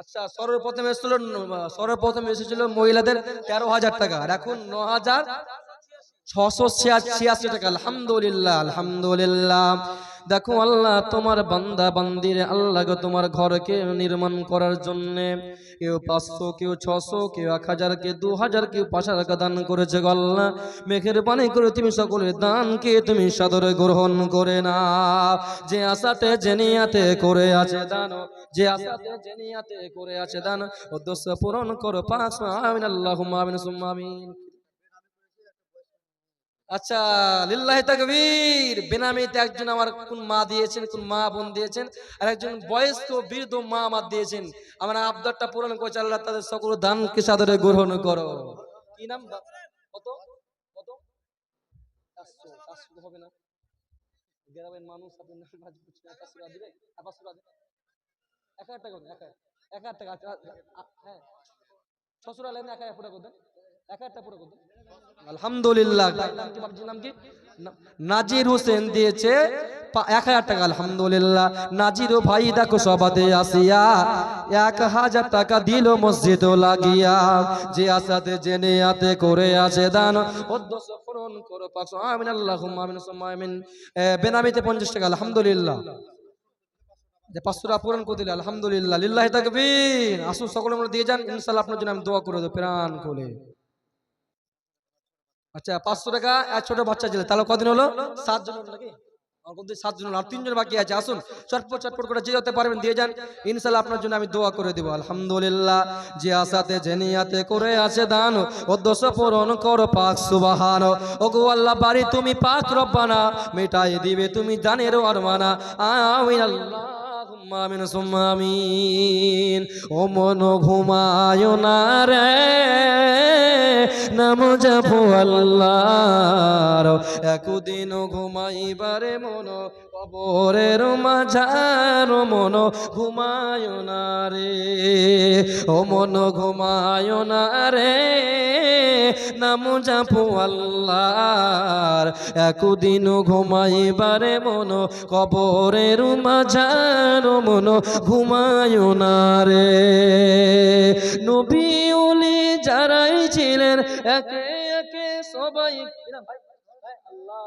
আচ্ছা সর্বপ্রথম এসেছিল সর্বপ্রথম এসেছিল মহিলাদের তেরো হাজার টাকা। আর এখন ন হাজার ছশো ছিয়াশি টাকা। আলহামদুলিল্লাহ আলহামদুলিল্লাহ। দেখো আল্লাহ, তোমার বান্দা, বান্দির আল্লাহ তোমার ঘরকে নির্মাণ করার জন্য কেউ পাঁচশো, কেউ ছশো, কেউ এক হাজার, কেউ দু হাজার, কেউ পাঁচ হাজার দান করেছে গো আল্লাহ। মেঘের পানি করে তুমি সকলের দানকে তুমি সাদরে গ্রহণ করে না যে আশাতে জেনিয়াতে করে আছে দান, যে আশাতে জেনিয়াতে করে আছে দান উদ্দেশ্য পূরণ করো, পাঁচ আমিন আল্লাহ আমিন, সুম্মা আমিন। আচ্ছা লিল্লাহি তাকবীর। বেনামিতে একজন আমার কোন মা দিয়েছেন, কোন মা বোন দিয়েছেন, আর একজন বয়স্ক বৃদ্ধ মা আমার দিয়েছেন। আমার আবদারটা পূরণ করেছে আল্লাহ, তাদের সকল দানকে সাদরে গ্রহণ করো। কি নাম কত? কত? হবে না। গ্রামের মানুষ আপনার নাম কাজ করছে না। চারশো টাকা দিবে আর পাঁচশো টাকা দিবে? এক হাজার টাকা এক হাজার টাকা হ্যাঁ। লেন এক হাজার টাকা আলহামদুলিল্লাহ। দিয়েছে এক হাজার টাকা এক হাজার টাকা লাগিয়া। জেনে আতে আছে দান। বেনামিতে পঞ্চাশ টাকা, আলহামদুলিল্লাহ। যে পাঁচশো টাকা পূরণ করে দিলে, আলহামদুলিল্লাহ, লিল্লাহি আসুন, সকলে দিয়ে যান। ইনশাআল্লাহ আপনার জন্য আমি দোয়া করে দেবো প্রাণ করে আচ্ছা পাঁচশো টাকা এক ছোট বাচ্চা ছিল। তাহলে কদিন হলো? সাতজন আর তিনজন বাকি আছে। আসুন করে যেতে পারবেন, দিয়ে যান। ইনশাল্লাহ আপনার জন্য আমি দোয়া করে দেবো। করে আছে দান পূরণ ও গো আল্লাহ, বাড়ি তুমি পাক, রব্বানা। মেটাই দিবে তুমি জানের আরমানা আমিন আল্লাহ। আমিন সুম্মা আমিন। ও মন ঘুমায় না রে নাম জপো আল্লাহর। একদিন ঘুমাইবারে মন কবরের মাঝার মন ঘুমায় না রে, ও মন ঘুমায় না রে। নাম জপো আল্লাহর, একদিন ঘুমাইবারে মন কবরের মাঝার মন ঘুমায় না রে। নবী উলি যারাই ছিলেন, একে একে সবাই আল্লাহ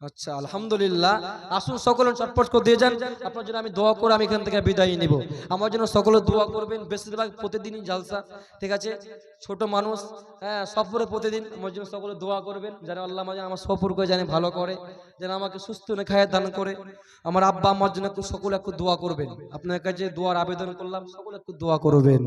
আচ্ছা আলহামদুলিল্লাহ। আসুন সকলে চটপট করে দিয়ে যান। আপনার জন্য আমি দোয়া করে আমি এখান থেকে বিদায় নিব। আমার জন্য সকলে দোয়া করবেন। বেশিরভাগ প্রতিদিনই জালসা, ঠিক আছে? ছোট মানুষ হ্যাঁ সফরে প্রতিদিন আমার জন্য সকলে দোয়া করবেন। যেন আল্লাহ যেন আমার সফর করে জানি ভালো করে, যেন আমাকে সুস্থ খায়, দান করে। আমার আব্বা আমার জন্য একটু সকলে একটু দোয়া করবেন। আপনার কাছে দোয়ার আবেদন করলাম, সকলে একটু দোয়া করবেন।